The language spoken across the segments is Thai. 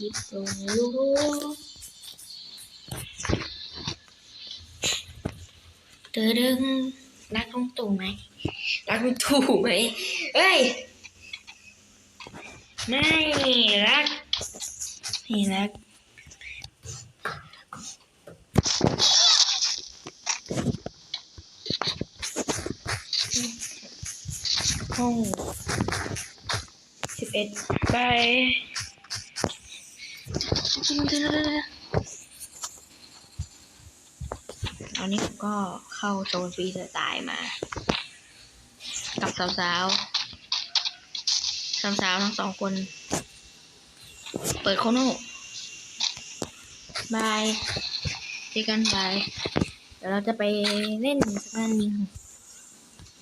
ลิปลงยูทูบเตือดึงรักลุงตู่ไหมรักลุงตู่ไหมเอ้ย ไม่รักไม่รักห้องสิบเอ็ดไป ตอนนี้ผมก็เข้าโซนฟรีสไตล์มา กับสาวๆสาวๆทั้งสองคน เปิดโคโน่บายเจอกันบายเดี๋ยวเราจะไปเล่นสนามยิง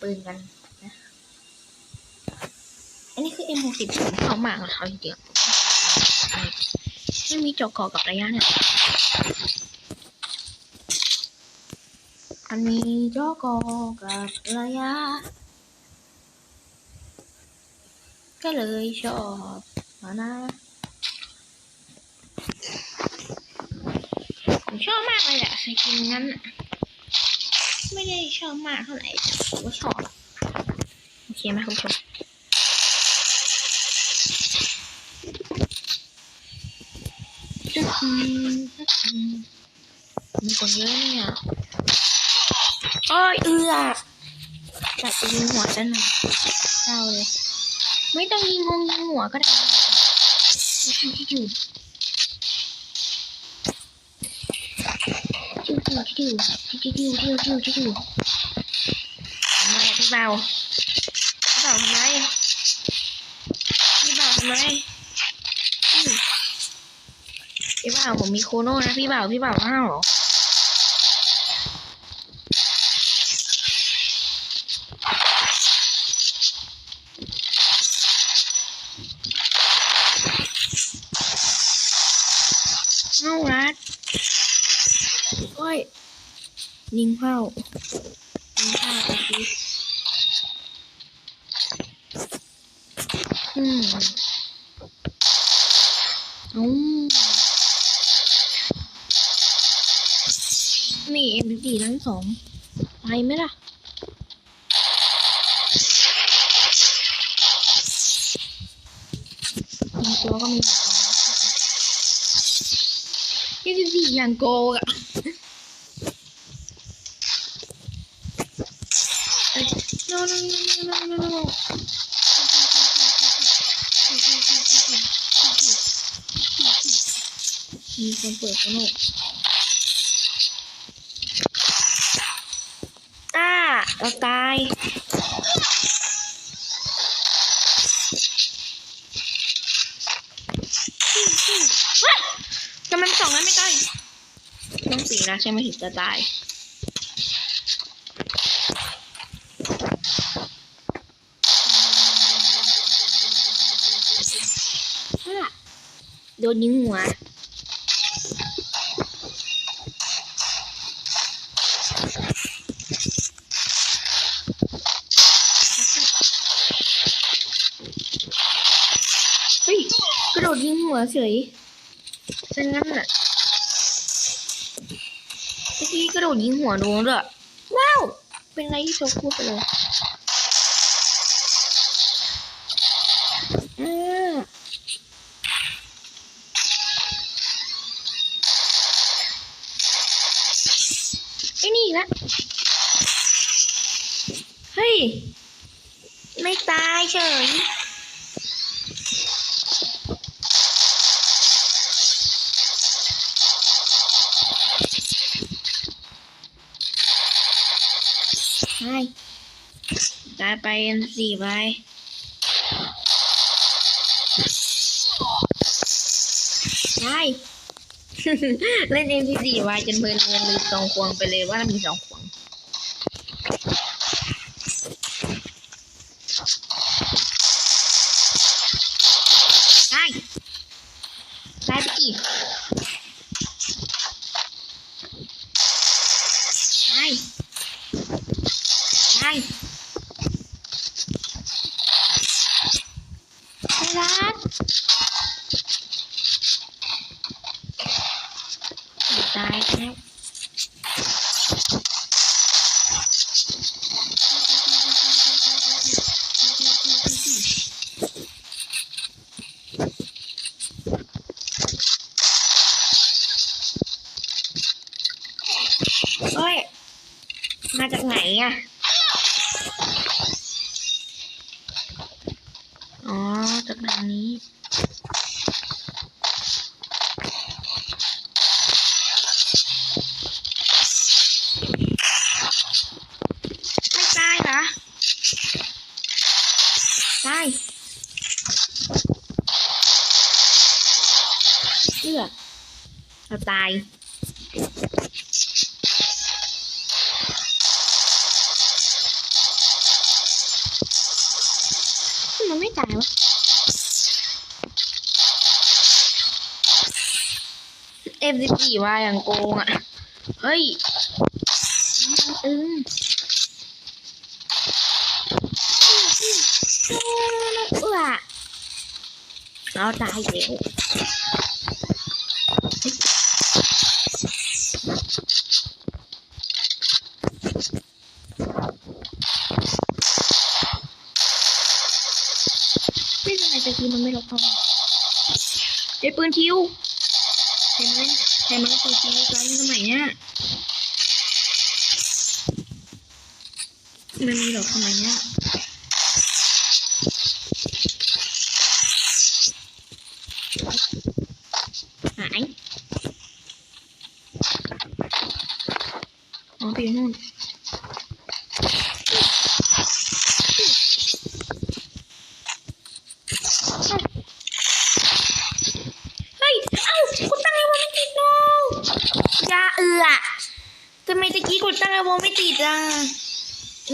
ปืนกันนะอันนี้คือ M60 ผมชอบมากเลยเขาจริงๆ ไม่มีจอกคอกับระยะเนี่ยอันมีจอกอกับระยะ ก็เลยชอบมานะผมชอบมากเลยอะสกินนั้น ไม่ได้ชอบมากเท่าไหร่แต่ผมก็ชอบโอเคไหมคุณผู้ชม อื้อหือ มีคนเยอะเนี่ยโอ้ยเอือจัดไปยิงหัวฉันหน่อยเศร้าเลย ไม่ต้องยิงงงยิงหัวก็ได้จิ้วจิ้วจิ้วจิ้วจิ้วจิ้วจิ้วจิ้วจิ้วจิ้วจิ้วทำไมพี่เบาพี่เบาทำไมพี่เบาทำไมอืม พี่ บ่าวผมมีโคโน่นะพี่บ่าวพี่บ่าวห้าวเหรอห้าวรัดโอ้ยยิงเข้ายิงเข้าโอเคอืมอืม เอ็มดีทั้งสองไปไหมล่ะมีตัวก็มีหัวยี่สิบสี่อย่างโกอะเอ้ย no no no no no no no มีคนเปิดกระโนก ต้า เราตายเฮ้ยทำไมมันสองนั้นไม่ตายต้องสีนะใช่ไหมถึงจะตายอะโดนยิงหัว วเฉยซะงั้นน่ะเมื่อกี้กระโดดยิงหัวโดนด้วยว้าว เป็นไรที่ชคพูดไปเลยอ่าไอ้นี่ละเฮ้ย ไม่ตายเฉย ใช่ตายไป กันสี่ใบใช่เล่นเอ็มพีสี่ใบจนเพลินเงินลืมสองควงไปเลยว่ามีสองควงใช่ตายไปกี่ใช่ ใช่ไม่รัก อะ อ๋อ จากทางนี้ ไม่ตายเหรอตายเอื้อเรา ตาย มันไม่ตายวะเอฟสิบสี่ว่าอย่างโกงอะ เฮ้ยมันอึ้งเอื้อเราตายแล้วไม่เป็นไรตะกี้ มันไม่ลบเข้ามาไอ้ปืนคิวเห็นไหมเห็นไหมปืนคิวกันสมัยเนี้ยมันมีหรอกสมัยเนี้ยหายอ๋อไปอยู่นู่น เฮ้ย เอ้ากูตั้งไอ้วงไม่ติดโนยาเอือทำไมตะกี้กูตั้งไอ้วงไม่ติดอะ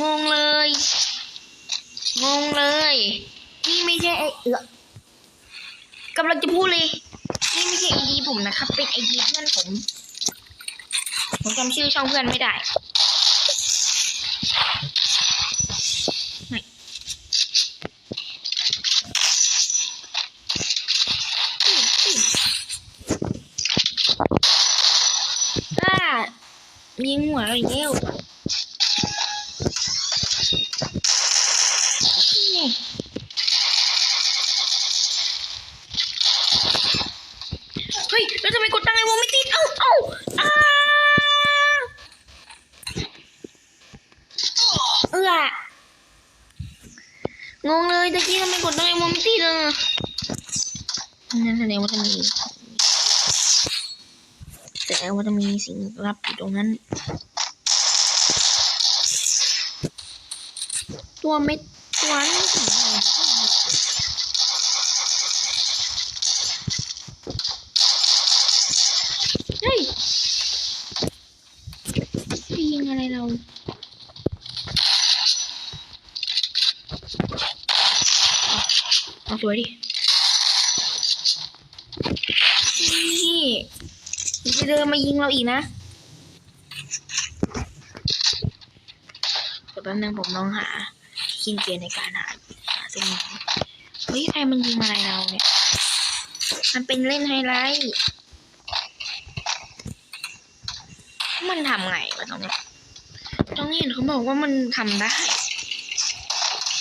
งงเลย งงเลย นี่ไม่ใช่ไอเอือกำลังจะพูดเลย นี่ไม่ใช่ไอดีผมนะครับ เป็นไอดีเพื่อนผม ผมจำชื่อช่องเพื่อนไม่ได้ หัวเราอีกแล้วเฮ้ย แล้วทำไมกดตั้งไอ้วงไม่ติด เอ้าเอ้าอ้าเอองงเลยตะกี้ทำไมกดตั้งไอ้วงไม่ติดอะนั่นแสดงว่าจะมี แสดงว่าจะมีสิ่งลับอยู่ตรงนั้น ตัวเม็ดตัวนี้เฮ้ยไปยิงอะไรเราเอาตัวดิ จะเดินมายิงเราอีกนะเดี๋ยวแป๊บนึงผมลองหาคินเกียร์ในการหาหาสิ่งนี้เฮ้ยใครมันยิงอะไรเราเนี่ย มันเป็นเล่นไฮไลท์มันทำไงวะตรงนี้ตรงนี้เห็นเขาบอกว่ามันทำได้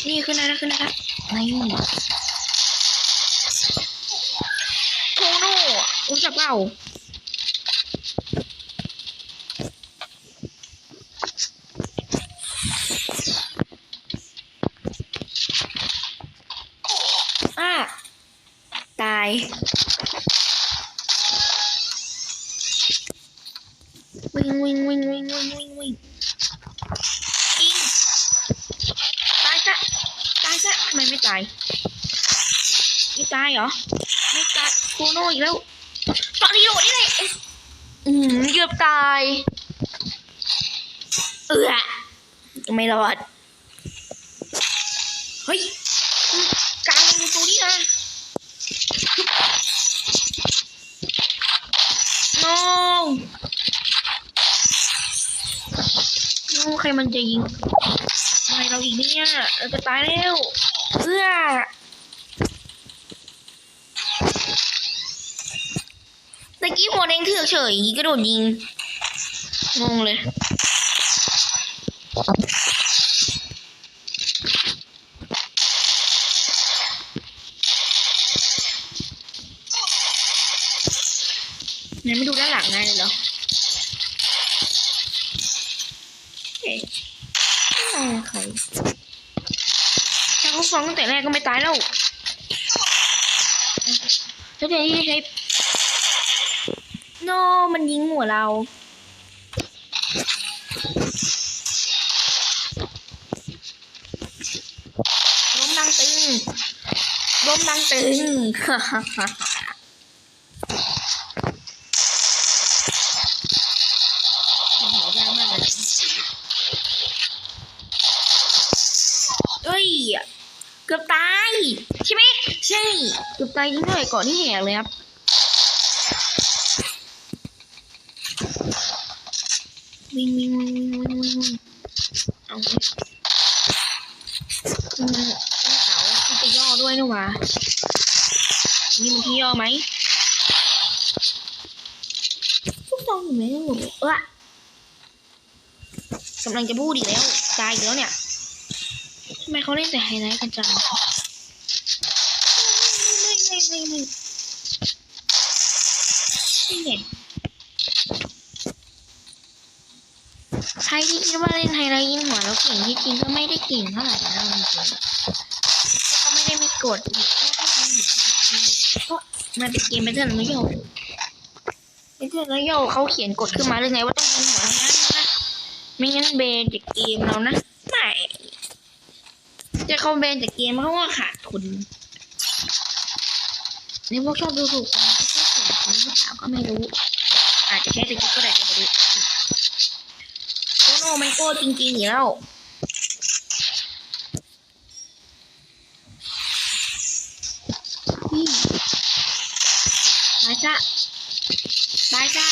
นี่ขึ้นได้แล้วขึ้นได้แล้วนี่โคโน่รู้จักเปล่าอะตาย วิ่งวิ่งวิ่งวิ่งวิ่งวิ่งวิ่งยิงตายซะตายซะทำไมไม่ตายไม่ตายเหรอไม่ตายโคโน่อีกแล้วตอนนี้โดดนี่เลยอืมเกือบตายเอือไม่รอดเฮ้ยกลางประตูนี่นะ no โน้ ใครมันจะยิงอะไรเราอีกเนี่ยเราจะตายแล้วเอื้อตะกี้หัวแดงเถือกเฉยกระโดดยิงงงเลยไหนไม่ดูด้านหลังง่ายเลยเหรอเอ๊ะ ซองตั้งแต่แรกก็ไม่ตายแล้วแล้วเดี๋ยวนี้ใช้โนมันยิงหัวเราล้มดังตึงล้มดังตึง ช่เกือบตายยิ่งเท่าไหร่ก่อนที่แหกเลยครับวิ่งวิ่งวิ่งวิ่งวิ่งวิ่งเอาไว้อืมต้องเสาที่จะย่อด้วยนะวะนี่มันที่ย่อไหมพวกเราอยู่ไหนกันหมดเลยเออกำลังจะพูดอีกแล้วตายอีกแล้วเนี่ยทำไมเขาเล่นแต่ไฮไลท์กันจัง รที่คิดว่าเล่นไฮไลท์ยิงหัวแล้วเก่งที่จริงก็ไม่ได้เก่งเท่าไหร่นะจริงๆก็ไม่ได้มีกฎอีกก็มันเป็นเกมเป็นเรื่องนโยบเป็นเรื่องนโยบเขาเขียนกฎขึ้นมาเลยไงว่าต้องยิงหัวนั้นนะไม่งั้นเบนจากเกมเรานะไม่จะเขาเบนจากเกมเขาก็ขาดทุนนี่พวกชอบดูถูกกันชอบเขียนคนหรือเปล่าก็ไม่รู้ อาจจะแค่สกิปก็ได้ก็ไม่รู้ มันโก้จริงๆอยู่แล้วตายซะตายซะ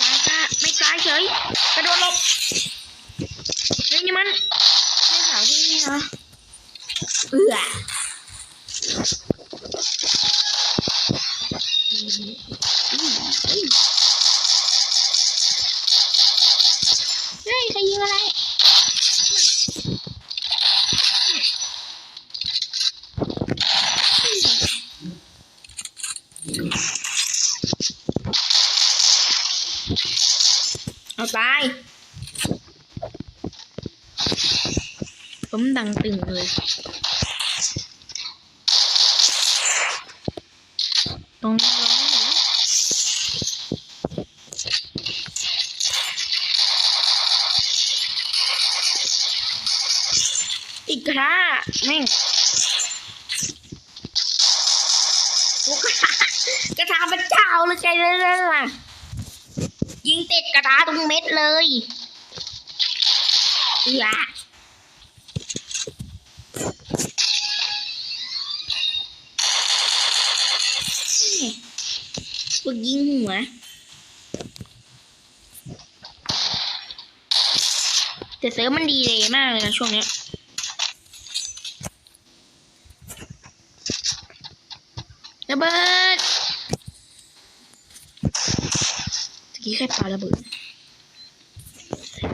ตายซะไม่ตายเฉยกระโดดหลบเฮ้ยนี่มันไม่สาวที่นี่นะเอือเฮ้ยใครยิงอะไร เอาตาย ผมดังตึงเลย ตรงนี้ร้องอยู่แล้วอีกกระทะแม่งกระทะกระทะเป็นเจ้าเลยไงล่ะ ยิงติดกระทะตรงเม็ดเลยอือนี่ ฝึกยิงหัว แต่เซิร์ฟมันดีเลยมากเลยนะช่วงเนี้ยระเบิดตะกี้ใครปาระเบิด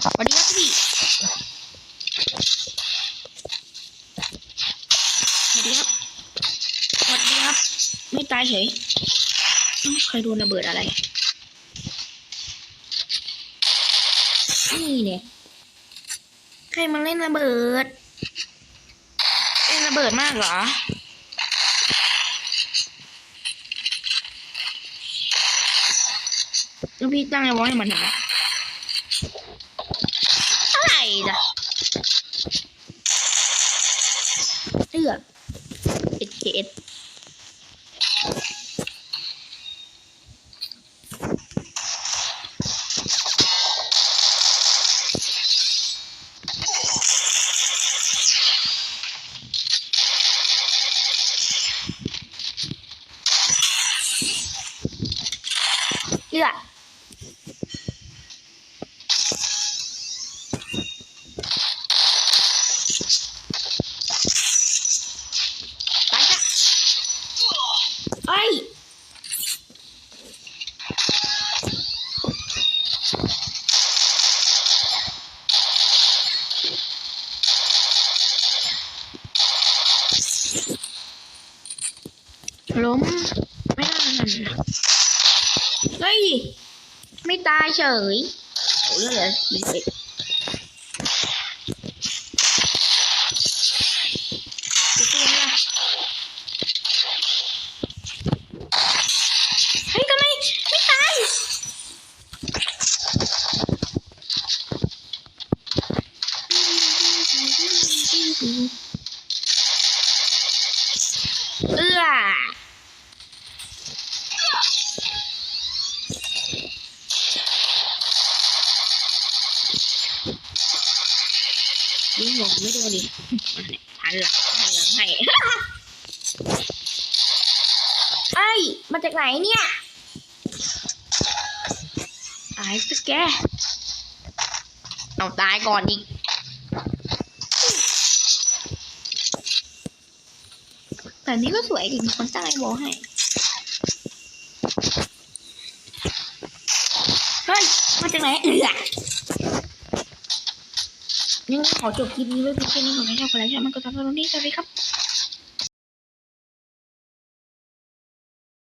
สวัสดีครับพี่สวัสดีครับสวัสดีครับ ไม่ตายเฉยเอ้า ใครโดนระเบิดอะไร นี่เนี่ยใครมาเล่นระเบิด เล่นระเบิดมากเหรอแล้วพี่ตั้งไอ้วอลให้มันเห็นไหมอะไรล่ะเลือกเอ็ดเอ็ด ไม่ตายเฉยโอ้เรื่องอะไรสี่สิบ เอื้อยิงหลงไม่โดนดิหันหลังหันหลังให้ เอ้ย มาจากไหนเนี่ยตายสแก เอาตายก่อนอีกแต่นี้ก็สวยดีมีคนตั้งไอโบให้เฮ้ยมาจากไหนเอือยังไงขอจบคลิปนี้ไว้เพียงแค่นี้ก่อนนะครับใครชอบมันก็ทำตรงนี้สวัสดีครับ